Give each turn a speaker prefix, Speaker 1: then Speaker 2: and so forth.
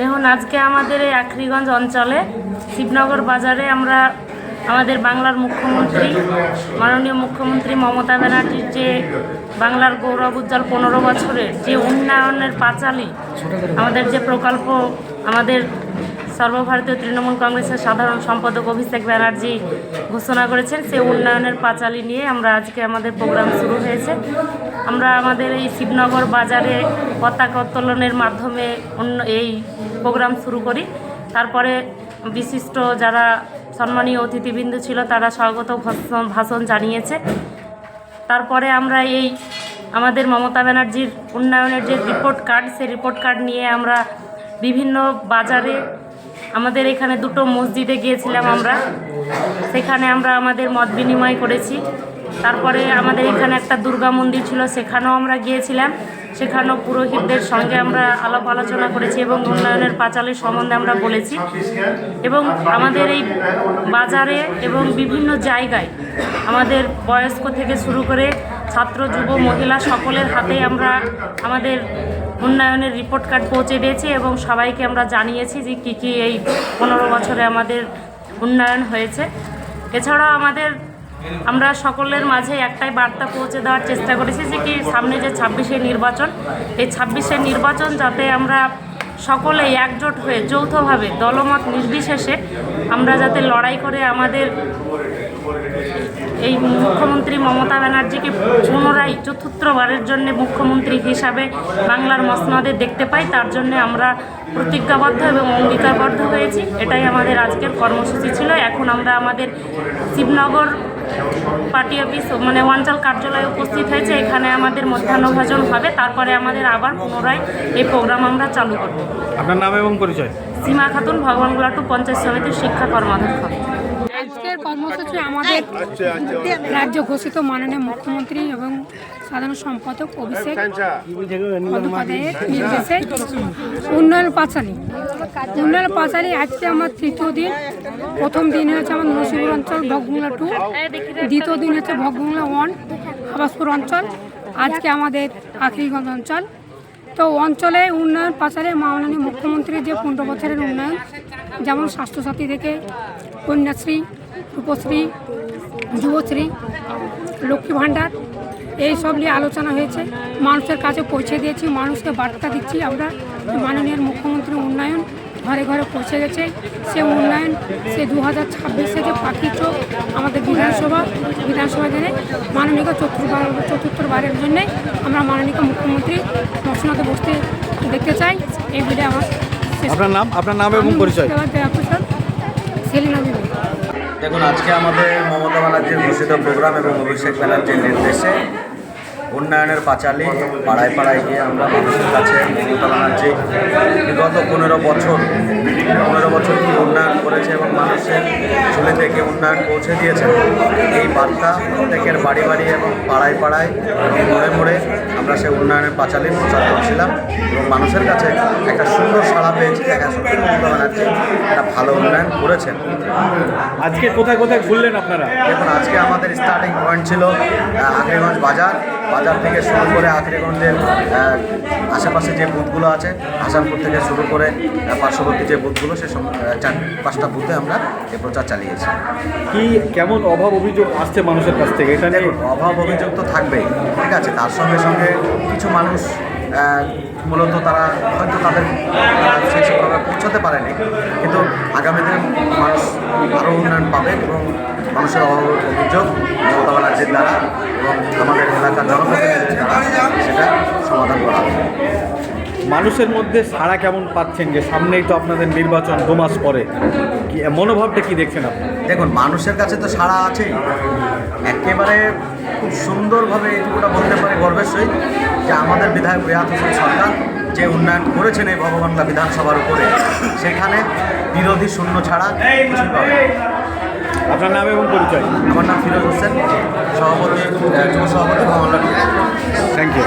Speaker 1: দেখুন, আজকে আমাদের এই আখরিগঞ্জ অঞ্চলে শিবনগর বাজারে আমরা আমাদের বাংলার মুখ্যমন্ত্রী, মাননীয় মুখ্যমন্ত্রী মমতা ব্যানার্জির যে বাংলার গৌরব উজ্জ্বল পনেরো বছরের যে উন্নয়নের পাঁচালী, আমাদের যে প্রকল্প, আমাদের সর্বভারতীয় তৃণমূল কংগ্রেসের সাধারণ সম্পাদক অভিষেক ব্যানার্জি ঘোষণা করেছেন সেই উন্নয়নের পাঁচালী নিয়ে আমরা আজকে আমাদের প্রোগ্রাম শুরু হয়েছে। আমরা আমাদের এই শিবনগর বাজারে পতাকা উত্তোলনের মাধ্যমে অন্য এই প্রোগ্রাম শুরু করি। তারপরে বিশিষ্ট যারা সম্মানীয় অতিথিবৃন্দ ছিল, তারা স্বাগত ভাষণ জানিয়েছে। তারপরে আমরা এই আমাদের মমতা ব্যানার্জির উন্নয়নের যে রিপোর্ট কার্ড সেই রিপোর্ট কার্ড নিয়ে আমরা বিভিন্ন বাজারে আমাদের এখানে দুটো মসজিদে গিয়েছিলাম আমরা। সেখানে আমরা আমাদের মত বিনিময় করেছি। তারপরে আমাদের এখানে একটা দুর্গা মন্দির ছিল, সেখানেও আমরা গিয়েছিলাম। সেখানেও পুরোহিতদের সঙ্গে আমরা আলাপ আলোচনা করেছি এবং উন্নয়নের পাঁচালী সম্বন্ধে আমরা বলেছি। এবং আমাদের এই বাজারে এবং বিভিন্ন জায়গায় আমাদের বয়স্ক থেকে শুরু করে ছাত্র, যুব, মহিলা সকলের হাতে আমরা আমাদের উন্নয়নের রিপোর্ট কার্ড পৌঁছে দিয়েছি এবং সবাইকে আমরা জানিয়েছি যে কী কী এই পনেরো বছরে আমাদের উন্নয়ন হয়েছে। এছাড়াও আমাদের, আমরা সকলের মাঝে একটাই বার্তা পৌঁছে দেওয়ার চেষ্টা করেছি যে কি সামনে যে ছাব্বিশে নির্বাচন, এই ছাব্বিশে নির্বাচন যাতে আমরা সকলে একজোট হয়ে যৌথভাবে, দলমত নির্বিশেষে আমরা যাতে লড়াই করে আমাদের এই মুখ্যমন্ত্রী মমতা ব্যানার্জিকে পুনরায় চতুর্থবারের জন্য মুখ্যমন্ত্রী হিসাবে বাংলার মসনদে দেখতে পাই তার জন্য আমরা প্রতিজ্ঞাবদ্ধ এবং অঙ্গীকারবদ্ধ হয়েছি। এটাই আমাদের আজকের কর্মসূচি ছিল। এখন আমরা আমাদের শিবনগর পার্টি অফিস মানে অঞ্চল কার্যালয়ে উপস্থিত হয়েছে। এখানে আমাদের মধ্যাহ্নভোজন হবে। তারপরে আমাদের আবার পুনরায় এই প্রোগ্রাম আমরা চালু করব।
Speaker 2: আপনার নাম এবং পরিচয়?
Speaker 1: সীমা খাতুন ভগবানগোলাটু পঞ্চায়েত সমিতির শিক্ষা কর্মাধ্যক্ষ।
Speaker 3: কর্মসূচি আমাদের রাজ্য ঘোষিত মাননীয় মুখ্যমন্ত্রী এবং সাধারণ সম্পাদক অভিষেক বন্দ্যোপাধ্যায়ের নির্দেশে উন্নয়ন পাঁচালী। উন্নয়ন পাঁচালী আজকে আমার তৃতীয় দিন। প্রথম দিন হচ্ছে আমার নরসিংপুর অঞ্চল ভগগুংলা টু দ্বিতীয় দিন হচ্ছে ভগগুংলা ওয়ান আবাসপুর অঞ্চল। আজকে আমাদের আখরিগঞ্জ অঞ্চল। তো অঞ্চলে উন্নয়ন পাশারে মাননীয় মুখ্যমন্ত্রীর যে পনেরো বছরের উন্নয়ন যেমন স্বাস্থ্যসাথী থেকে কন্যাশ্রী রূপশ্রী যুবশ্রী লক্ষ্মী ভাণ্ডার এই সব নিয়ে আলোচনা হয়েছে। মানুষের কাছে পৌঁছে দিয়েছি মানুষকে বার্তা দিচ্ছি আমরা মাননীয় মুখ্যমন্ত্রীর উন্নয়ন ঘরে ঘরে পৌঁছে গেছে। সে উন্নয়ন সে দু হাজার ছাব্বিশে যে পাখি চোখ আমাদের বিধানসভা বিধানসভা দিনে মাননীয় চতুর্থবার চতুর্থবারের জন্যে আমরা মাননীয় মুখ্যমন্ত্রী মসনাতে বসতে দেখতে চাই। এই বলে আমার
Speaker 2: আপনার নাম? আপনার নাম এবং পরিচয়?
Speaker 3: সেলিনা
Speaker 4: দেখুন, আজকে আমাদের মমতা ব্যানার্জির ঘোষিত প্রোগ্রাম এবং অভিষেক ব্যানার্জির নির্দেশে উন্নয়নের পাঁচালী পাড়ায় পাড়ায় গিয়ে আমরা মানুষের কাছে মমতা ব্যানার্জি বিগত পনেরো বছর পনেরো বছর কি উন্নয়ন করেছে এবং মানুষের চুলে থেকে উন্নয়ন পৌঁছে দিয়েছে? এই বার্তা প্রত্যেকের বাড়ি বাড়ি এবং পাড়ায় পাড়ায় এবং মোড়ে মোড়ে আমরা সেই উন্নয়নের পাঁচালী প্রচার করছিলাম এবং মানুষের কাছে একটা সুন্দর সাড়া পেয়েছি হ্যাঁ সত্যি মমতা ব্যানার্জি একটা ভালো উন্নয়ন করেছেন।
Speaker 2: আজকে কোথায় কোথায় ঘুরলেন আপনারা?
Speaker 4: দেখুন আজকে আমাদের স্টার্টিং পয়েন্ট ছিল আহ, আখরিগঞ্জ বাজার। বাজার থেকে শুরু করে আখরিগঞ্জের আশেপাশে যে বুথগুলো আছে হাসানপুর থেকে শুরু করে পার্শ্ববর্তী যে বুথগুলো সে চার পাঁচটা বুথে আমরা এ প্রচার চালিয়েছি।
Speaker 2: কি কেমন অভাব অভিযোগ আসছে মানুষের কাছ থেকে? এটা
Speaker 4: দেখুন অভাব অভিযোগ তো থাকবেই ঠিক আছে? তার সঙ্গে সঙ্গে কিছু মানুষ মূলত তারা হয়তো তাদের সেই সেভাবে পৌঁছাতে পারেনি। কিন্তু আগামী দিনে মানুষ আরও উন্নয়ন পাবে এবং মানুষের অভিযোগ, মমতা ব্যানার্জির দ্বারা এবং আমাদের এলাকার জনপ্রতিনিধি দ্বারা সেটা সমাধান করা হবে।
Speaker 2: মানুষের মধ্যে সাড়া কেমন পাচ্ছেন যে সামনেই তো আপনাদের নির্বাচন দু মাস পরে কি মনোভাবটা কি দেখছেন আপনি
Speaker 4: দেখুন মানুষের কাছে তো সাড়া আছেই। একেবারে খুব সুন্দরভাবে এইটুকুটা বলতে পারে গর্বের সহিত যে আমাদের বিধায়ক রিয়াত হোসেন সরকার যে উন্নয়ন করেছেন এই ভগবানলা বিধানসভার উপরে সেখানে বিরোধী শূন্য ছাড়া।
Speaker 2: আপনার নাম এবং পরিচয়?
Speaker 4: আমার নাম ফিরোজ হোসেন সভাপতি যুব সভাপতি ভগবানলা
Speaker 2: থ্যাংক ইউ